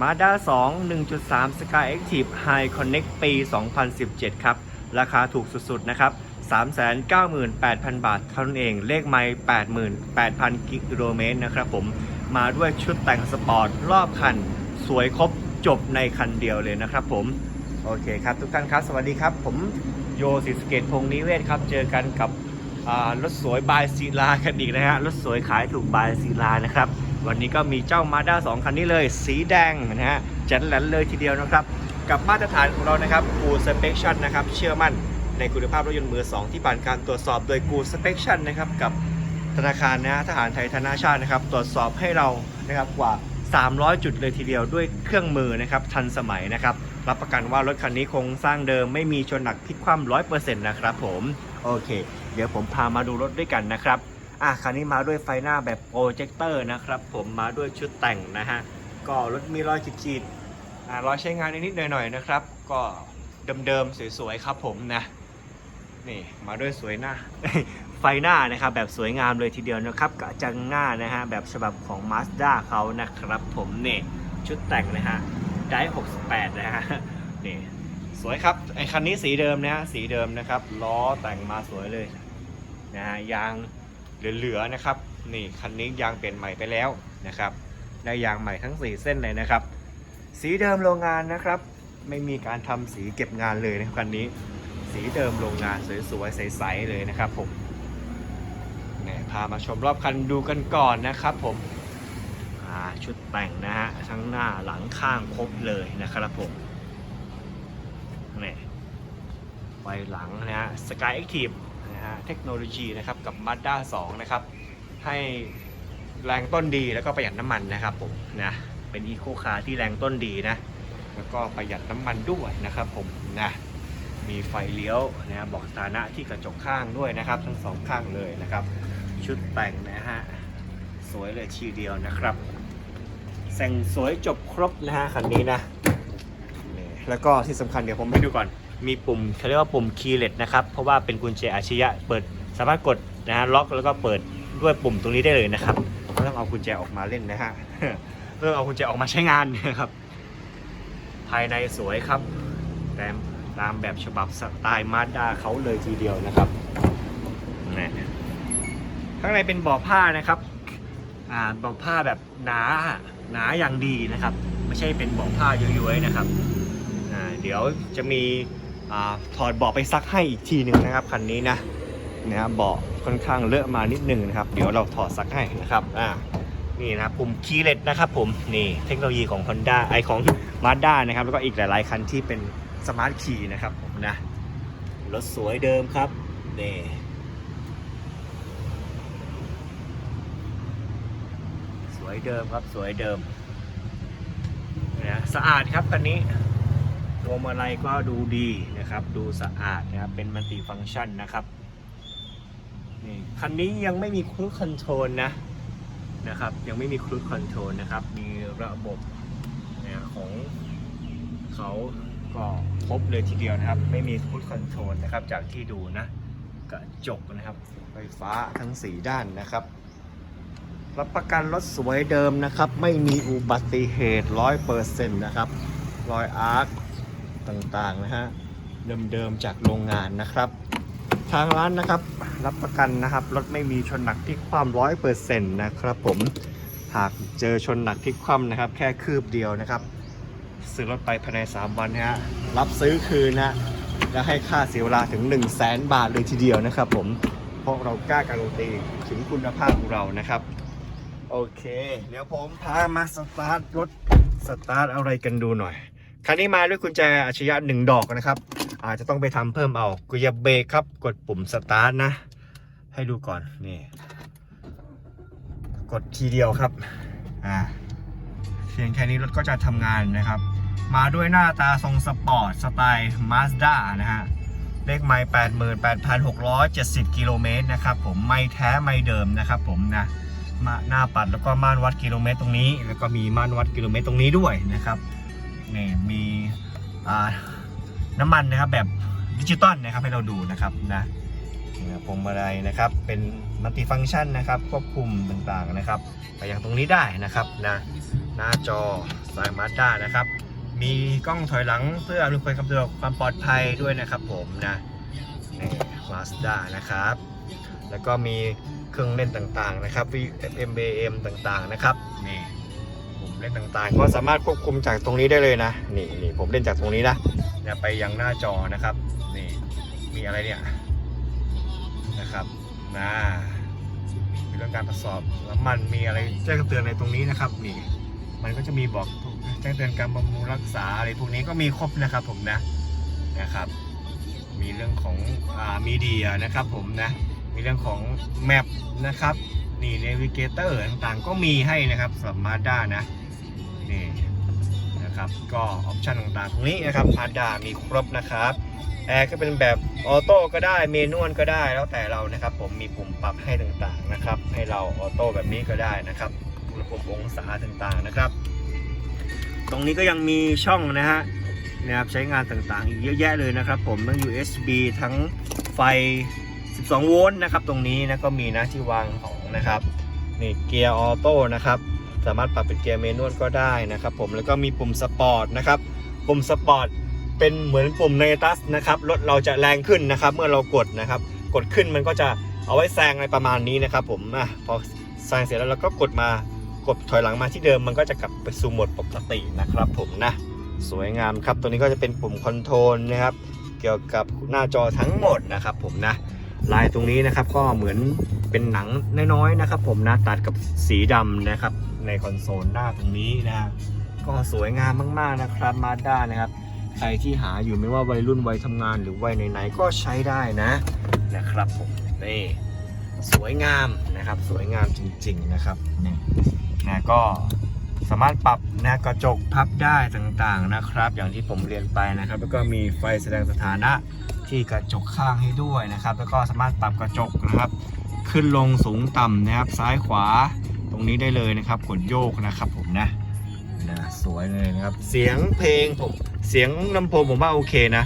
Mazda 2 1.3 Sky Active High Connect ปี 2017 ครับ ราคาถูกสุดๆ นะครับ 398,000 บาท เท่านั้นเอง เลขไมล์88,000 กิโลเมตรนะครับผม มาด้วยชุดแต่งสปอร์ต รอบคัน สวยครบจบในคันเดียวเลยนะครับผม โอเคครับทุกท่านครับ สวัสดีครับ ผมโยศิสเกตพงษ์นิเวศครับ เจอกันกับรถสวยบายศิลากันอีกนะฮะ รถสวยขายถูกบายศิลานะครับ วันนี้ก็มีเจ้า Mazda 2 คันนี้เลย สีแดงนะฮะจัดแหลนเลยทีเดียวนะครับ กับมาตรฐานของเรานะครับกูสเปคชั่นนะครับเชื่อมั่นในคุณภาพรถยนต์มือ 2 ที่ผ่านการตรวจสอบโดยกูสเปคชั่นนะครับกับธนาคารนะฮะทหารไทยธนาชาตินะครับตรวจสอบให้เรานะครับกว่า 300 จุดเลยทีเดียวด้วยเครื่องมือนะครับทันสมัยนะครับรับประกันว่ารถคันนี้คงสร้างเดิมไม่มีชนหนักพลิกคว่ำร้อยเปอร์เซ็นต์นะครับผม โอเค เดี๋ยวผมพามาดูรถด้วยกันนะครับ อะคันนี้มาด้วยไฟหน้าแบบโปรเจคเตอร์นะครับ ผมมาด้วยชุดแต่งนะฮะ ก็รถมีรอยขีดๆอ่ารอยใช้งานนิดๆหน่อยๆนะครับ ก็เดิมๆสวยๆครับผมนะ นี่มาด้วยสวยหน้า ไฟหน้านะครับแบบสวยงามเลยทีเดียวนะครับกระจังหน้านะฮะแบบฉบับของ Mazda เขานะครับ ผมนี่ชุดแต่งนะฮะได้68 นะฮะนี่สวยครับไอคันนี้สีเดิมนะฮะสีเดิมนะครับล้อแต่งมาสวยเลยนะฮะยาง เหลือๆนะครับนี่คันนี้ยางเปลี่ยนใหม่ไปแล้วนะครับได้ยางใหม่ทั้ง 4 เส้นเลยนะครับ สีเดิมโรงงานนะครับ ไม่มีการทำสีเก็บงานเลยนะครับคันนี้สีเดิมโรงงานสวยๆใสๆเลยนะครับผมเนี่ยพามาชมรอบคันดูกันก่อนนะครับผมชุดแต่งนะฮะทั้งหน้าหลังข้างครบเลยนะครับผมนี่ไฟหลังนะฮะ Sky Active นะ ฮะเทคโนโลยีนะครับกับ Mazda 2 นะครับ ให้แรงต้นดีแล้วก็ประหยัดน้ำมันนะครับผมนะเป็นอีโคคาร์ที่แรงต้นดีนะ แล้วก็ประหยัดน้ำมันด้วยนะครับผมนะมีไฟเลี้ยวนะบอกสถานะที่กระจกข้างด้วยนะครับ ทั้งสองข้างเลยนะครับ ชุดแต่งนะฮะสวยเลยทีเดียวนะครับแต่งสวยจบครบนะฮะคันนี้นะ แล้วก็ที่สำคัญเดี๋ยวผมให้ดูก่อน มีปุ่มเขาเรียกว่าปุ่มคีย์เลสนะครับ เพราะว่าเป็นกุญแจอาชญะเปิดสามารถกดนะฮะล็อกแล้วก็เปิดด้วยปุ่มตรงนี้ได้เลยนะครับไม่ต้องเอากุญแจออกมาเล่นนะฮะเพื่อเอากุญแจออกมาใช้งานนะครับ ภายในสวยครับแต่ตามแบบฉบับสไตล์มาด้าเขาเลยทีเดียวนะครับนะข้างในเป็นเบ่อผ้านะครับอ่าเบ่อผ้าแบบหนาหนาอย่างดีนะครับ ไม่ใช่เป็นเบ่อผ้าย้อยๆนะครับ เดี๋ยวจะมีอถอดเบาะไปซักให้อีกทีหนึ่งนะครับคันนี้นะนะครับเบาะค่อนข้างเลอะมานิดหนึงนะครับ เดี๋ยวเราถอดซักให้นะครับอ่านี่นะปุ่มคีเลสนะครับผมนี่เทคโนโลยีของ Honda ไอของ Mazda นะครับแล้วก็อีกหลาย ๆ คันที่เป็นสมาร์ทคีย์นะครับผมนะรถสวยเดิมครับนี่สวยเดิมครับสวยเดิมนะสะอาดครับคันนี้ พวงมาลัยก็ดูดีนะครับ ดูสะอาดนะครับ เป็นมัลติฟังก์ชันนะครับนี่คันนี้ยังไม่มีครู i คอนโทรลนะนะครับ ยังไม่มีครู i คอนโทรลนะครับ มีระบบนะของเขาก็ครบเลยทีเดียวนะครับ ไม่มีพุทคอนโทรลนะครับ จากที่ดูนะกระจกนะครับ ไฟฟ้าทั้งส4ด้านนะครับ รับประกันรถสวยเดิมนะครับ ไม่มีอุบัติเหตุ100%นะครับรอยอาร์ค ต่างๆนะฮะเดิมๆจากโรงงานนะครับ ทางร้านนะครับรับประกันนะครับรถไม่มีชนหนักที่ความร้อยเปอร์เซ็นต์นะครับผมหากเจอชนหนักที่คว่ำนะครับ แค่คืบเดียวนะครับ ซื้อรถไปภายใน 3 วันนะฮะรับซื้อคืนนะและให้ค่าเสียเวลาถึง 1 0 0 0 0แสนบาทเลยทีเดียวนะครับ ผมเพราะเรากล้าการันตีถึงคุณภาพของเรานะครับ โอเค เดี๋ยวผมพามาสตาร์ทรถสตาร์ทอะไรกันดูหน่อย คันนี้มาด้วยกุญแจอัจฉริยะหนึ่งดอกนะครับ อาจจะต้องไปทำเพิ่มเอากุญแจเบรกครับ กดปุ่มสตาร์ทนะ ให้ดูก่อนนี่ กดทีเดียวครับอ่าเพียงแค่นี้รถก็จะทำงานนะครับ มาด้วยหน้าตาทรงสปอร์ตสไตล์ Mazda นะฮะเลขไม้88,670 กิโลเมตรนะครับผมไม่แท้ไม่เดิมนะครับผมนะมาหน้าปัดแล้วก็ม่านวัดกิโลเมตรตรงนี้ แล้วก็มีม่านวัดกิโลเมตรตรงนี้ด้วยนะครับ นี่มีน้ำมันนะครับแบบดิจิตอลนะครับให้เราดูนะครับนะพวงมาลัยนะครับเป็นมัลติฟังก์ชันนะครับควบคุมต่างๆนะครับไปยังตรงนี้ได้นะครับนะหน้าจอสายมาด้านะครับ มีกล้องถอยหลังเพื่ออำนวยความสะดวกความปลอดภัยด้วยนะครับผมนะนี่มาสด้านะครับ แล้วก็มีเครื่องเล่นต่างๆนะครับ FM AM ต่างๆนะครับนี่ เล่นต่างๆ ก็สามารถควบคุมจากตรงนี้ได้เลยนะ นี่นี่ผมเล่นจากตรงนี้นะเนี่ยไปยังหน้าจอนะครับ นี่มีอะไรเนี่ยนะครับนะมีเรื่องการทดสอบน้ำมันมีอะไรแจ้งเตือนในตรงนี้นะครับ นี่มันก็จะมีบอกแจ้งเตือนการบำรุงรักษาอะไรพวกนี้ก็มีครบนะครับผมนะนะครับ มีเรื่องของอ่ามีเดียนะครับผมนะมีเรื่องของแมปนะครับนี่เนวิเกเตอร์ต่างๆก็มีให้นะครับสำหรับมาด้านะ นี่นะครับก็ออปชันต่างๆตรงนี้นะครับมาดามีครบนะครับแอร์ก็เป็นแบบออโต้ก็ได้เมนวลก็ได้แล้วแต่เรานะครับ ผมมีปุ่มปรับให้ต่างๆนะครับ ให้เราออโต้แบบนี้ก็ได้นะครับอุณหภูมิองศาต่างๆนะครับ ตรงนี้ก็ยังมีช่องนะฮะนะครับใช้งานต่างๆอีกเยอะแยะเลยนะครับ ผมทั้ง USB ทั้งไฟ 12 โวลต์นะครับ ตรงนี้นะก็มีนะที่วางของนะครับนี่เกียร์ออโต้นะครับ สามารถปรับเป็นเกียร์เมนวลก็ได้นะครับผมแล้วก็มีปุ่มสปอร์ตนะครับปุ่มสปอร์ตเป็นเหมือนปุ่มในตัสนะครับรถเราจะแรงขึ้นนะครับ เมื่อเรากดนะครับ กดขึ้นมันก็จะเอาไว้แซงอะไรประมาณนี้นะครับผมอะพอแซงเสร็จแล้วเราก็กดมากดถอยหลังมาที่เดิมมันก็จะกลับไปสู่โหมดปกตินะครับผมนะสวยงามครับตัวนี้ก็จะเป็นปุ่มคอนโทรลนะครับเกี่ยวกับหน้าจอทั้งหมดนะครับผมนะ ลายตรงนี้นะครับก็เหมือนเป็นหนังน้อยๆนะครับ ผมนะตัดกับสีดำนะครับ ในคอนโซลหน้าตรงนี้นะก็สวยงามมากๆนะครับมาด้านะครับ ใครที่หาอยู่ไม่ว่าวัยรุ่นวัยทำงานหรือวัยไหนๆก็ใช้ได้นะนะครับผมนี่สวยงามนะครับ สวยงามจริงๆนะครับนี่นะก็ สามารถปรับนะกระจกพับได้ต่างๆนะครับ อย่างที่ผมเรียนไปนะครับ แล้วก็มีไฟแสดงสถานะที่กระจกข้างให้ด้วยนะครับ แล้วก็สามารถปรับกระจกนะครับ ขึ้นลงสูงต่ำนะครับ ซ้ายขวาตรงนี้ได้เลยนะครับกดโยกนะครับผมนะนะสวยเลยนะครับ เสียงเพลงผมเสียงลำโพงผมว่าโอเคนะ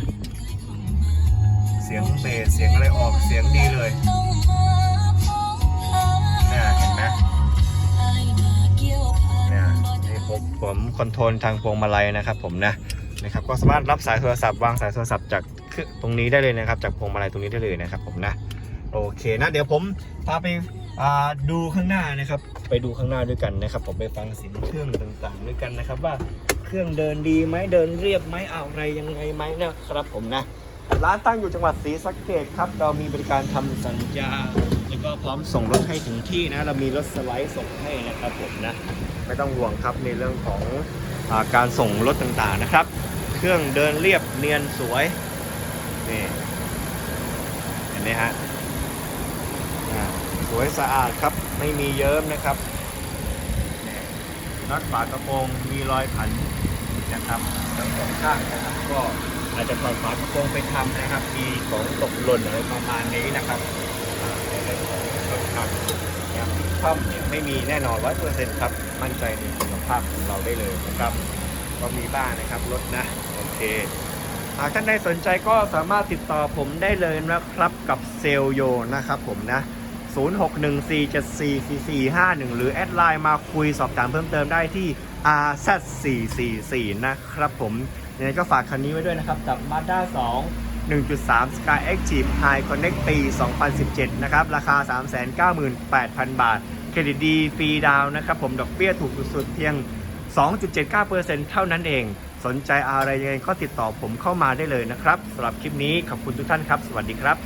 เสียงเบสเสียงอะไรออกเสียงดีเลยเนี่ยเห็นไหม ผมคอนโทรลทางพวงมาลัยนะครับ ผมนะนะครับก็สามารถรับสายโทรศัพท์วางสายโทรศัพท์จากตรงนี้ได้เลยนะครับ จากพวงมาลัยตรงนี้ได้เลยนะครับ ผมนะโอเคนะเดี๋ยวผมพาไปาดูข้างหน้านะครับ ไปดูข้างหน้าด้วยกันนะครับ ผมไปฟังเสียงเครื่องต่างๆ ด้วยกันนะครับ ว่าเครื่องเดินดีไหมเดินเรียบไหมอะไรยังไงไหมนะครับผมนะร้านตั้งอยู่จังหวัดศรีสะเกดครับ เรามีบริการทำสัญญา แล้วก็พร้อมส่งรถให้ถึงที่นะ เรามีรถสไลด์ส่งให้นะครับผมนะ ไม่ต้องห่วงครับในเรื่องของอาการส่งรถต่างๆนะครับ เครื่องเดินเรียบเนียนสวยนี่เห็นไหมฮะสวยสะอาดครับไม่มีเยิ้มนะครับนี่น็อตฝากระโปรงมีรอยขันนะครับทั้งสองข้างนะครับก็อาจจะถอดฝากระโปรงไปทำนะครับ มีของตกหล่นอะไรประมาณนี้นะครับในเรื่องของรถขั บนะครับท่อมเนี่ยไม่มีแน่นอนร้อยเปอร์เซ็นต์ครับ มั่นใจในคุณภาพของเราได้เลยนะครับ ก็มีบ้างนะครับรถนะ โอเคหากท่านใดสนใจก็สามารถติดต่อผมได้เลยนะครับกับเซลโยนะครับผมนะ 0614744451 หรือแอดไลน์มาคุยสอบถามเพิ่มเติมได้ที่ RZ444 นะครับผมยังไงก็ฝากคันนี้ไว้ด้วยนะครับกับ Mazda 2 1.3 Sky Active High Connect ปี 2017 นะครับ ราคา 398,000 บาท เครดิตดีฟรีดาวนะครับ ผมดอกเบี้ยถูกสุดเพียง 2.79%เท่านั้นเอง สนใจอะไรยังไงก็ติดต่อผมเข้ามาได้เลยนะครับสำหรับคลิปนี้ขอบคุณทุกท่านครับ สวัสดีครับ